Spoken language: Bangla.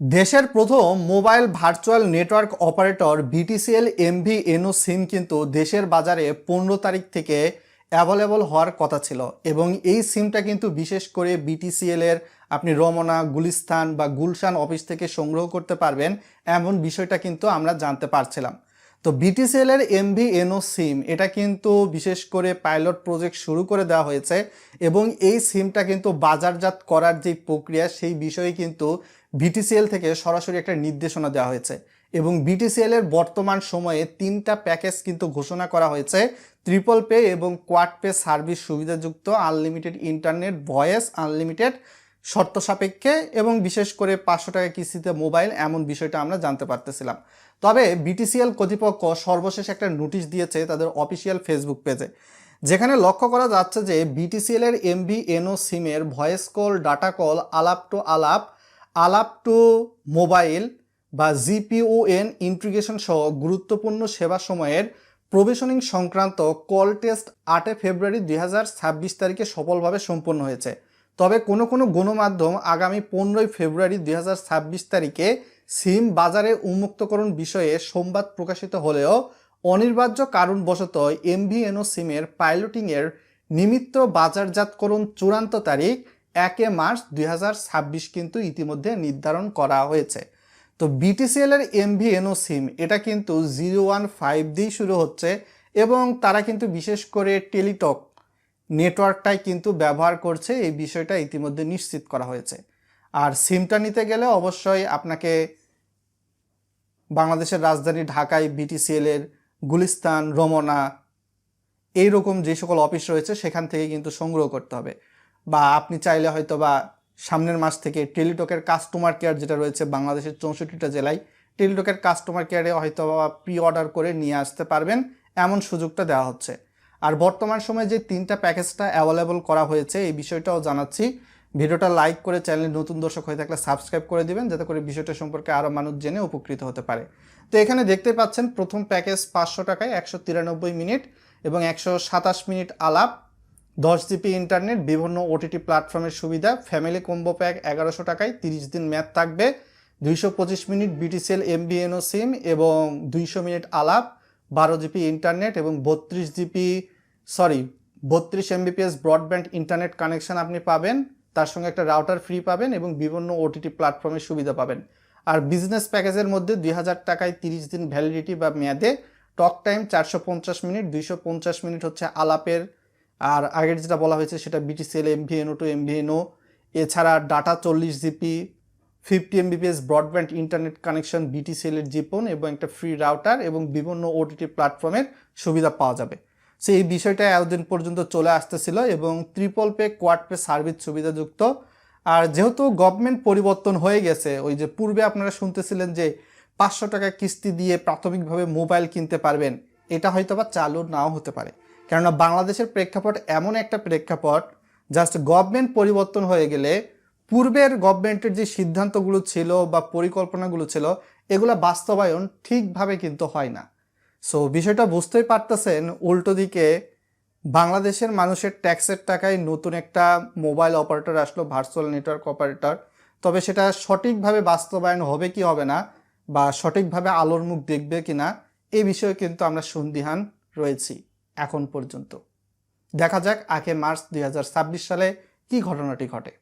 দেশের প্রথম mobile virtual network operator BTCL MV NO SIM কিন্তু দেশের বাজারে পনেরো তারিখ থেকে অ্যাভেলেবল হওয়ার কথা ছিল এবং এই সিমটা কিন্তু বিশেষ করে বিটিসিএলের আপনি রমনা, গুলিস্তান বা গুলশান অফিস থেকে সংগ্রহ করতে পারবেন এমন বিষয়টা কিন্তু আমরা জানতে পারছিলাম। তো বিটিসিএল এর এমভি এনও সিম এটা কিন্তু বিশেষ করে পাইলট প্রজেক্ট শুরু করে দেওয়া হয়েছে এবং এই সিমটা কিন্তু বাজারজাত করার যে প্রক্রিয়া, সেই বিষয়ে কিন্তু বিটিসিএল থেকে সরাসরি একটা নির্দেশনা দেওয়া হয়েছে এবং বিটিসিএল এর বর্তমান সময়ে তিনটা প্যাকেজ কিন্তু ঘোষণা করা হয়েছে ট্রিপল পে এবং কোয়াড পে সার্ভিস সুবিধাযুক্ত আনলিমিটেড ইন্টারনেট ভয়েস আনলিমিটেড শর্ত সাপেক্ষে এবং বিশেষ করে পাঁচশো টাকা কিস্তিতে মোবাইল এমন বিষয়টা আমরা জানতে পারতেছিলাম। তবে বিটিসিএল কর্তৃপক্ষ সর্বশেষ একটা নোটিশ দিয়েছে তাদের অফিসিয়াল ফেসবুক পেজে, যেখানে লক্ষ্য করা যাচ্ছে যে বিটিসিএল এর এনও, সিমের voice call, data call, Alap to Alap Alap to mobile বা জিপিওএন ইন্টিগ্রেশন সহ গুরুত্বপূর্ণ সেবা সময়ের প্রবেশনিং সংক্রান্ত কল টেস্ট আটে ফেব্রুয়ারি দুই হাজার ছাব্বিশ তারিখে সফলভাবে সম্পন্ন হয়েছে। তবে কোনো কোনো গণমাধ্যম আগামী পনেরোই ফেব্রুয়ারি দুই হাজার ছাব্বিশ তারিখে সিম বাজারে উন্মুক্তকরণ বিষয়ে সংবাদ প্রকাশিত হলেও অনির্বাহ্য কারণবশত এমভিএনও সিমের পাইলটিংয়ের নিমিত্ত বাজারজাতকরণ চূড়ান্ত তারিখ একে মার্চ দুই হাজার ছাব্বিশ কিন্তু ইতিমধ্যে নির্ধারণ করা হয়েছে। তো বিটিসিএল এর এমভিএনও সিম, এটা কিন্তু জিরো ওয়ান ফাইভ দিয়েই শুরু হচ্ছে এবং তারা কিন্তু বিশেষ করে টেলিটক নেটওয়ার্কটাই কিন্তু ব্যবহার করছে, এই বিষয়টা ইতিমধ্যে নিশ্চিত করা হয়েছে। আর সিমটা নিতে গেলে অবশ্যই আপনাকে বাংলাদেশের রাজধানী ঢাকায় বিটিসিএল এর গুলিস্তান, রমনা এই রকম যে সকল অফিস রয়েছে, সেখান থেকে কিন্তু সংগ্রহ করতে হবে। বা আপনি চাইলে হয়তো বা সামনের মাস থেকে টেলিটকের কাস্টমার কেয়ার যেটা রয়েছে বাংলাদেশের চৌষট্টিটা জেলায়, টেলিটকের কাস্টমার কেয়ারে হয়তো বা প্রি অর্ডার করে নিয়ে আসতে পারবেন। এমন সুযোগটা দেওয়া হচ্ছে। আর বর্তমান সময়ে যে তিনটা প্যাকেজটা অ্যাভেলেবল করা হয়েছে, এই বিষয়টাও জানাচ্ছি। ভিডিওটা লাইক করে চ্যানেলে নতুন দর্শক হয়ে থাকলে সাবস্ক্রাইব করে দিবেন, যাতে করে বিষয়টা সম্পর্কে আরও মানুষ জেনে উপকৃত হতে পারে। তো এখানে দেখতে পাচ্ছেন, প্রথম প্যাকেজ পাঁচশো টাকায় একশো তিরানব্বই মিনিট এবং একশো সাতাশ মিনিট আলাপ, দশ জিবি ইন্টারনেট বিভিন্ন ওটিটি প্ল্যাটফর্মের সুবিধা ফ্যামিলি কম্বো প্যাক এগারোশো টাকায় তিরিশ দিন ম্যাথ থাকবে, দুইশো পঁচিশ মিনিট বিটিসিএল এমবিএনও সিম এবং দুইশো মিনিট আলাপ বারো জিবি ইন্টারনেট এবং বত্রিশ জিবি সরি বত্রিশ এমবিপিএস ব্রডব্যান্ড ইন্টারনেট কানেকশন আপনি পাবেন। তার সঙ্গে একটা রাউটার ফ্রি পাবেন এবং বিভিন্ন ওটিটি প্ল্যাটফর্মের সুবিধা পাবেন। আর বিজনেস প্যাকেজের মধ্যে দুই হাজার টাকায় তিরিশ দিন ভ্যালিডিটি বা মেয়াদে টক টাইম চারশো পঞ্চাশ মিনিট, দুইশো পঞ্চাশ মিনিট হচ্ছে আলাপের। আর আগের যেটা বলা হয়েছে সেটা বিটিসিএল এমভিএনও টু এমভিএনও এছাড়া ডাটা চল্লিশ GB fifty Mbps broadband internet connection BTCL এর জিপন এবং একটা ফ্রি রাউটার এবং বিভিন্ন ওটিটি প্ল্যাটফর্মের সুবিধা পাওয়া যাবে। সো এই বিষয়টা এতদিন পর্যন্ত চলে আসতেছিল এবং triple play quad play service সুবিধাযুক্ত। আর যেহেতু গভর্নমেন্ট পরিবর্তন হয়ে গেছে, ওই যে পূর্বে আপনারা শুনতেছিলেন যে পাঁচশো টাকা কিস্তি দিয়ে প্রাথমিকভাবে মোবাইল কিনতে পারবেন, এটা হয়তো বা চালু নাও হতে পারে। কেননা বাংলাদেশের প্রেক্ষাপট এমন একটা প্রেক্ষাপট জাস্ট গভর্নমেন্ট পরিবর্তন হয়ে গেলে পূর্বের গভর্নমেন্টের যে সিদ্ধান্তগুলো ছিল বা পরিকল্পনাগুলো ছিল, এগুলো বাস্তবায়ন ঠিকভাবে কিন্তু হয় না। সো বিষয়টা বুঝতেই পারতেছেন, উল্টো দিকে বাংলাদেশের মানুষের ট্যাক্সের টাকায় নতুন একটা মোবাইল অপারেটর আসলো ভার্চুয়াল নেটওয়ার্ক অপারেটর তবে সেটা সঠিকভাবে বাস্তবায়ন হবে কি হবে না, বা সঠিকভাবে আলোর মুখ দেখবে কি না এই বিষয়ে কিন্তু আমরা সন্দিহান রয়েছি এখন পর্যন্ত। দেখা যাক আগে মার্চ দুই হাজার ছাব্বিশ সালে কি ঘটনাটি ঘটে।